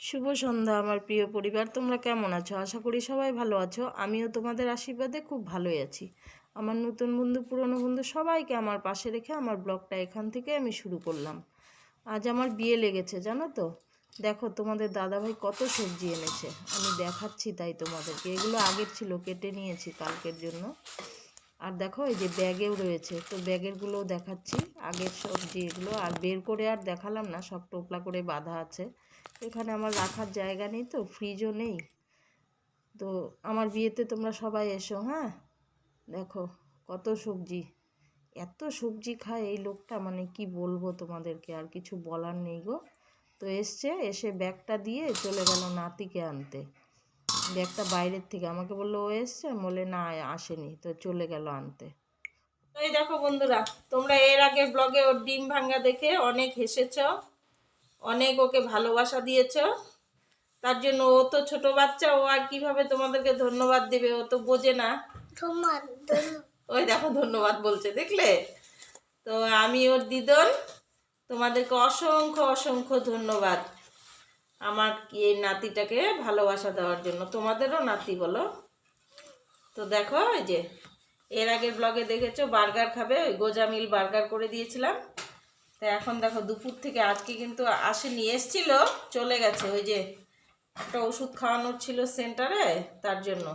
শুভ সন্ধ্যা, আমার প্রিয় পরিবার। তোমরা কেমন আছো? আশা করি সবাই ভালো আছো। আমিও তোমাদের আশীর্বাদে খুব ভালোই আছি। আমার নতুন বন্ধু, পুরনো বন্ধু সবাইকে আমার পাশে রেখে আমার ব্লগটা এখান থেকে আমি শুরু করলাম। আজ আমার বিয়ে লেগেছে, জানো তো? দেখো, তোমাদের দাদাভাই কত সবজি এনেছে। আমি দেখাচ্ছি তাই তোমাদেরকে। এগুলো আগের ছিল, কেটে নিয়েছি কালকের জন্য। আর দেখো, এই যে ব্যাগেও রয়েছে। তো ব্যাগেরগুলোও দেখাচ্ছি। আগের সবজি এগুলো। আর বের করে আর দেখালাম না, সব টোপলা করে বাঁধা আছে। এখানে আমার রাখার জায়গা নেই তো ফ্রিজও নেই। তো আমার বিয়েতে তোমরা সবাই এসো হ্যাঁ? দেখো কত সবজি। এত সবজি খায় এই লোকটা মানে কি বলব তোমাদেরকে, আর কিছু বলার নেই গো। তো এসছে, এসে ব্যাগটা দিয়ে চলে গেল নাতিকে আনতে। ব্যাগটা বাইরের থেকে, আমাকে বলল, ও এসছে? বলে না, আসেনি। তো চলে গেল আনতে। তো এই দেখো বন্ধুরা, তোমরা এর আগে ব্লগে ওর ডিম ভাঙ্গা দেখে অনেক হেসেছো। অনেক ওকে ভালোবাসা দিয়েছ। তার জন্য ও তো ছোট বাচ্চা ও আর কীভাবে তোমাদেরকে ধন্যবাদ দেবে ও তো বোঝে না। ওই দেখো ধন্যবাদ বলছে দেখলে? তো আমি ওর দিদন তোমাদেরকে অসংখ্য অসংখ্য ধন্যবাদ আমার এই নাতিটাকে ভালোবাসা দেওয়ার জন্য। তোমাদেরও নাতি বলো। তো দেখো এই যে এর আগের ব্লগে দেখেছ বার্গার খাবে ওই গোজামিল বার্গার করে দিয়েছিলাম। তো এখন দেখো দুপুর থেকে আজকে কিন্তু আসেনি এসছিল চলে গেছে ওই যে একটা ওষুধ খাওয়ানোর ছিল সেন্টারে তার জন্য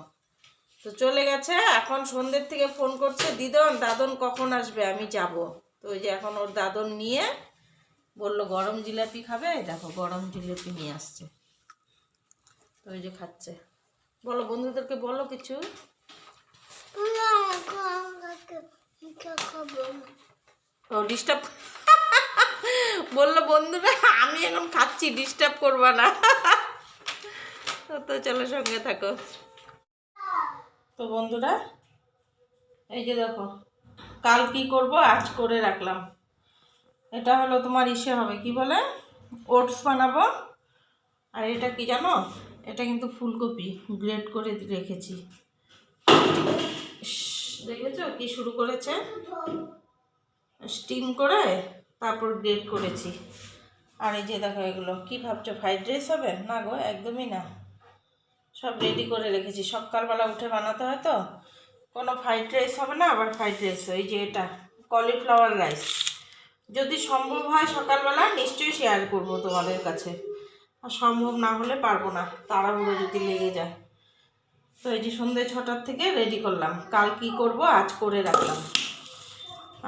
তো চলে গেছে এখন সন্ধ্যের থেকে ফোন করছে দিদন দাদন কখন আসবে আমি যাব তো ওই যে এখন ওর দাদন নিয়ে বলল গরম জিলাপি খাবে দেখো গরম জিলাপি নিয়ে আসছে তো ওই যে খাচ্ছে বলো বন্ধুদেরকে বলো কিছু ও ডিস্টার্ব বলল, বন্ধুরা, আমি এখন খাচ্ছি ডিস্টার্ব করবা না। তো চলো সঙ্গে থাকো। তো বন্ধুরা, এই যে দেখো, কাল কি করব? আজ করে রাখলাম। এটা হলো তোমার ইসে হবে, কি বলে? ওটস বানাবো। আর এটা কি জানো? এটা কিন্তু ফুলকপি গ্রেড করে রেখেছি। দেখেছ কি শুরু করেছে? স্টিম করে তারপর গ্রেট করেছি। আর এই যে দেখো এগুলো, কী ভাবছ, ফ্রাইড রাইস হবে? না গো, একদমই না। সব রেডি করে রেখেছি। সকালবেলা উঠে বানাতে হয় তো, কোনো ফ্রাইড রাইস হবে না, আবার ফ্রাইড রাইস। এই যে এটা কলিফ্লাওয়ার রাইস যদি সম্ভব হয় সকালবেলা, নিশ্চয়ই শেয়ার করব তোমাদের কাছে। আর সম্ভব না হলে পারব না, তাড়াহুড়ো যদি লেগে যায়। তো এই যে সন্ধ্যে ছটার থেকে রেডি করলাম। কাল কি করব, আজ করে রাখলাম।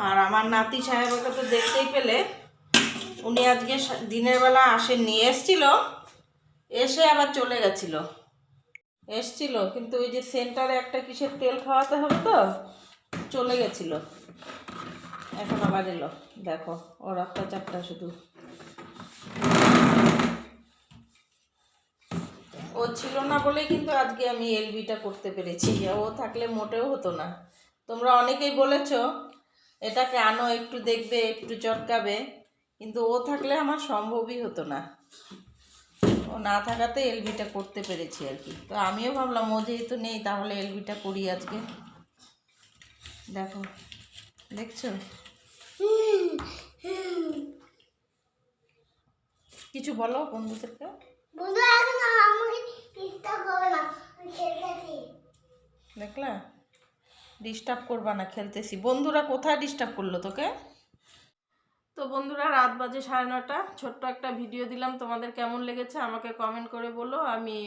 আর আমার নাতি সাহেবকে তো দেখতেই পেলে। উনি আজকে দিনের বেলা আসেন নিয়ে এসছিল, এসে আবার চলে গেছিল। এসছিল, কিন্তু ওই যে সেন্টারে একটা কিসের তেল খাওয়াতে হবে তো, চলে গেছিল। এখন আবার এলো। দেখো, ওর অত্যাচারটা শুধু। ও ছিল না বলেই কিন্তু আজকে আমি এলবিটা করতে পেরেছি। ও থাকলে মোটেও হতো না। তোমরা অনেকেই বলেছ এটাকে আনো একটু দেখবে একটু চটকাবে। কিন্তু ও থাকলে আমার সম্ভবই হতো না। ও না থাকাতে এলবিটা করতে পেরেছি আর কি। তো আমিও ভাবলাম ও যেহেতু নেই তাহলে এলবিটা করি আজকে। দেখো দেখছ? কিছু বলো বন্ধুদেরকে? বন্ধু এখন আমাকে দেখলা? ডিস্টার্ব করবা না, খেলতেছি। বন্ধুরা, কোথায় ডিস্টার্ব করল তোকে? তো বন্ধুরা, রাত বাজে সাড়ে নটা ছোট্ট একটা ভিডিও দিলাম। তোমাদের কেমন লেগেছে আমাকে কমেন্ট করে বলো। আমি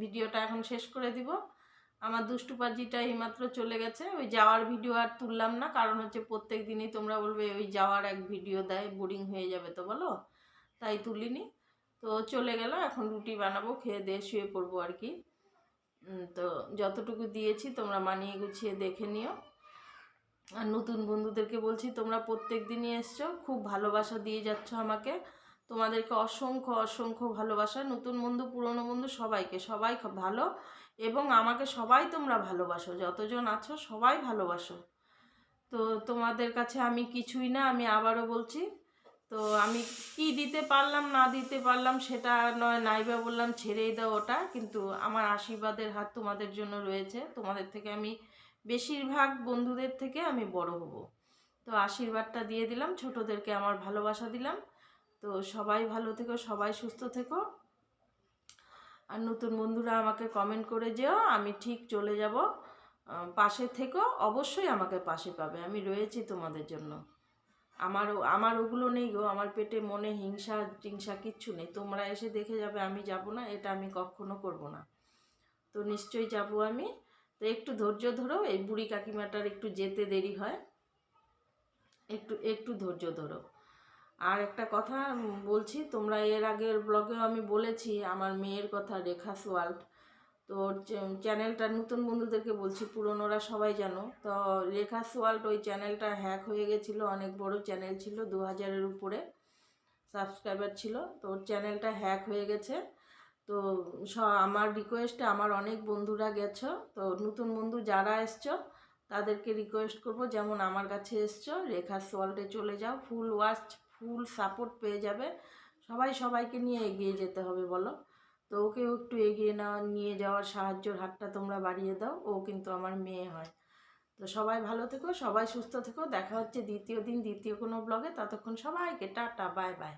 ভিডিওটা এখন শেষ করে দিব। আমার দুষ্টু পাজিটা এইমাত্র চলে গেছে। ওই যাওয়ার ভিডিও আর তুললাম না। কারণ হচ্ছে প্রত্যেক দিনই তোমরা বলবে, ওই যাওয়ার এক ভিডিও দেয় বোরিং হয়ে যাবে তো বলো? তাই তুলিনি। তো চলে গেল। এখন রুটি বানাবো, খেয়ে দিয়ে শুয়ে পড়ব আর কি। তো যতটুকু দিয়েছি, তোমরা মানিয়ে গুছিয়ে দেখে নিও। আর নতুন বন্ধুদেরকে বলছি, তোমরা প্রত্যেক দিনই এসছো, খুব ভালোবাসা দিয়ে যাচ্ছ আমাকে। তোমাদেরকে অসংখ্য অসংখ্য ভালোবাসা। নতুন বন্ধু, পুরনো বন্ধু সবাইকে, সবাই ভালো। এবং আমাকে সবাই তোমরা ভালোবাসো, যতজন আছো সবাই ভালোবাসো। তো তোমাদের কাছে আমি কিছুই না, আমি আবারও বলছি তো আমি কি দিতে পারলাম, না দিতে পারলাম সেটা নয়, নাইবা বললাম ছেড়েই দাও ওটা। কিন্তু আমার আশীর্বাদের হাত তোমাদের জন্য রয়েছে। তোমাদের থেকে আমি বেশিরভাগ বন্ধুদের থেকে আমি বড় হব। তো আশীর্বাদটা দিয়ে দিলাম, ছোটদেরকে আমার ভালোবাসা দিলাম। তো সবাই ভালো থেকো, সবাই সুস্থ থেকো। আর নতুন বন্ধুরা আমাকে কমেন্ট করে যেও, আমি ঠিক চলে যাব। পাশে থেকো, অবশ্যই আমাকে পাশে পাবে। আমি রয়েছি তোমাদের জন্য। আমার আমার ওগুলো নেই গো, আমার পেটে মনে হিংসা, টিংসা কিচ্ছু নেই। তোমরা এসে দেখে যাবে আমি যাব না, এটা আমি কখনো করব না। তো নিশ্চয়ই যাব আমি। তো একটু ধৈর্য ধরো, এই বুড়ি কাকিমাটার একটু যেতে দেরি হয়। একটু একটু ধৈর্য ধরো। আর একটা কথা বলছি, তোমরা এর আগের ব্লগেও আমি বলেছি, আমার মেয়ের কথা রেখা সোয়াল্ট। তো চ্যানেলটা নতুন বন্ধুদেরকে বলছি, পুরনোরা সবাই জানো। তো রেখা সোয়াল্ট ওই চ্যানেলটা হ্যাক হয়ে গেছিল, অনেক বড় চ্যানেল ছিল দু হাজারের উপরে সাবস্ক্রাইবার ছিল। তো ওর চ্যানেলটা হ্যাক হয়ে গেছে। তো আমার রিকোয়েস্টে আমার অনেক বন্ধুরা গেছো। তো নতুন বন্ধু যারা এসছো, তাদেরকে রিকোয়েস্ট করব, যেমন আমার কাছে এসছো, রেখা সোয়াল্টে চলে যাও ফুল ওয়াচ ফুল সাপোর্ট পেয়ে যাবে। সবাই সবাইকে নিয়ে এগিয়ে যেতে হবে, বলো। তো ওকেও একটু এগিয়ে নেওয়া নিয়ে যাওয়ার সাহায্যর হাতটা তোমরা বাড়িয়ে দাও, ও কিন্তু আমার মেয়ে হয়। তো সবাই ভালো থেকো, সবাই সুস্থ থেকো, দেখা হচ্ছে দ্বিতীয় দিন, দ্বিতীয় কোনো ব্লগে ততক্ষণ সবাইকে টাটা বাই বাই